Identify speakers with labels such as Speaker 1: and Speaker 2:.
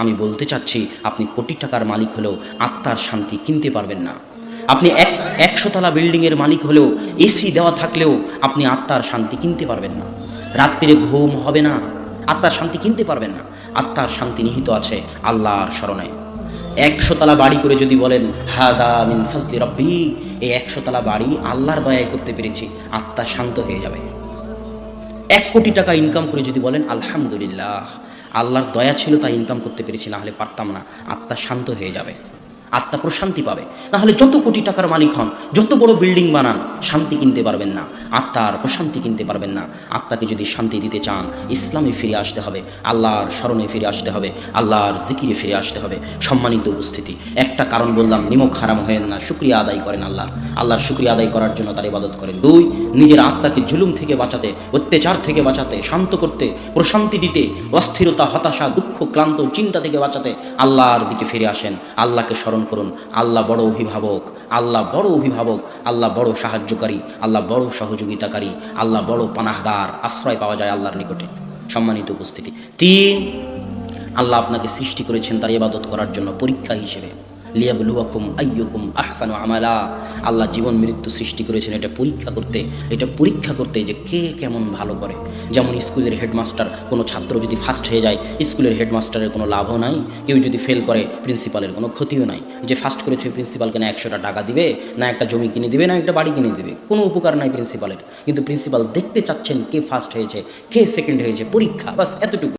Speaker 1: আমি বলতে চাচ্ছি, আপনি কোটি টাকার মালিক হলেও আত্মার শান্তি কিনতে পারবেন না। আপনি এক একশোতলা বিল্ডিংয়ের মালিক হলেও এসি দেওয়া থাকলেও আপনি আত্মার শান্তি কিনতে পারবেন না। রাত্রিরে ঘুম হবে না, আত্মার শান্তি কিনতে পারবেন না। আত্মার শান্তি নিহিত আছে আল্লাহর স্মরণে একশোতলা বাড়ি করে যদি বলেন, হাদা মিন ফজলি রব্বি এই একশোতলা বাড়ি আল্লাহর দয়ায় করতে পেরেছি, আত্মা শান্ত হয়ে যাবে। এক কোটি টাকা ইনকাম করে যদি বলেন, আলহামদুলিল্লাহ আল্লাহর দয়া ছিল, তাই ইনকাম করতে পেরেছি, না হলে পারতাম না। আত্মা শান্ত হয়ে যাবে। আত্মা প্রশান্তি পাবে। নাহলে যত কোটি টাকার মালিক হন, যত বড় বিল্ডিং বানান, শান্তি কিনতে পারবেন না। আত্মার প্রশান্তি কিনতে পারবেন না। আত্মাকে যদি শান্তি দিতে চান, ইসলামে ফিরে আসতে হবে, আল্লাহর স্মরণে ফিরে আসতে হবে, আল্লাহর জিকিরে ফিরে আসতে হবে। সম্মানিত উপস্থিতি, একটা কারণ বললাম, নিমক হারাম হয়েন না, শুক্রিয়া আদায় করেন আল্লাহর আল্লাহর শুক্রিয়া আদায় করার জন্য তার ইবাদত করেন। দুই, নিজের আত্মাকে জুলুম থেকে বাঁচাতে, অত্যাচার থেকে বাঁচাতে, শান্ত করতে, প্রশান্তি দিতে, অস্থিরতা, হতাশা, দুঃখ, ক্লান্ত, চিন্তা থেকে বাঁচাতে আল্লাহর দিকে ফিরে আসেন। আল্লাহকে স্মরণ করুন। আল্লাহ বড় অভিভাবক, আল্লাহ বড় অভিভাবক, আল্লাহ বড় সাহায্যকারী, আল্লাহ বড় সহযোগিতাকারী, আল্লাহ বড় পানাহদার, আশ্রয় পাওয়া যায় আল্লাহর নিকটে। সম্মানিত উপস্থিতি। তিন, আল্লাহ আপনাকে সৃষ্টি করেছেন তার ইবাদত করার জন্য পরীক্ষা হিসেবে। লিয়াবলুয়াকুম আইয়ুকুম আহসানু আমালা। আল্লাহ জীবন মৃত্যু সৃষ্টি করেছেন, এটা পরীক্ষা করতে, এটা পরীক্ষা করতে যে কে কেমন ভালো করে। যেমন স্কুলের হেডমাস্টার, কোনো ছাত্র যদি ফার্স্ট হয়ে যায়, স্কুলের হেডমাস্টারের কোনো লাভও নাই। কেউ যদি ফেল করে, প্রিন্সিপালের কোনো ক্ষতিও নাই। যে ফার্স্ট করেছে প্রিন্সিপালকে না একশোটা টাকা দিবে, না একটা জমি কিনে দিবে, না একটা বাড়ি কিনে দিবে। কোনো উপকার নাই প্রিন্সিপালের। কিন্তু প্রিন্সিপাল দেখতে চাচ্ছেন কে ফার্স্ট হয়েছে, কে সেকেন্ড হয়েছে, পরীক্ষা, বাস এতটুকু।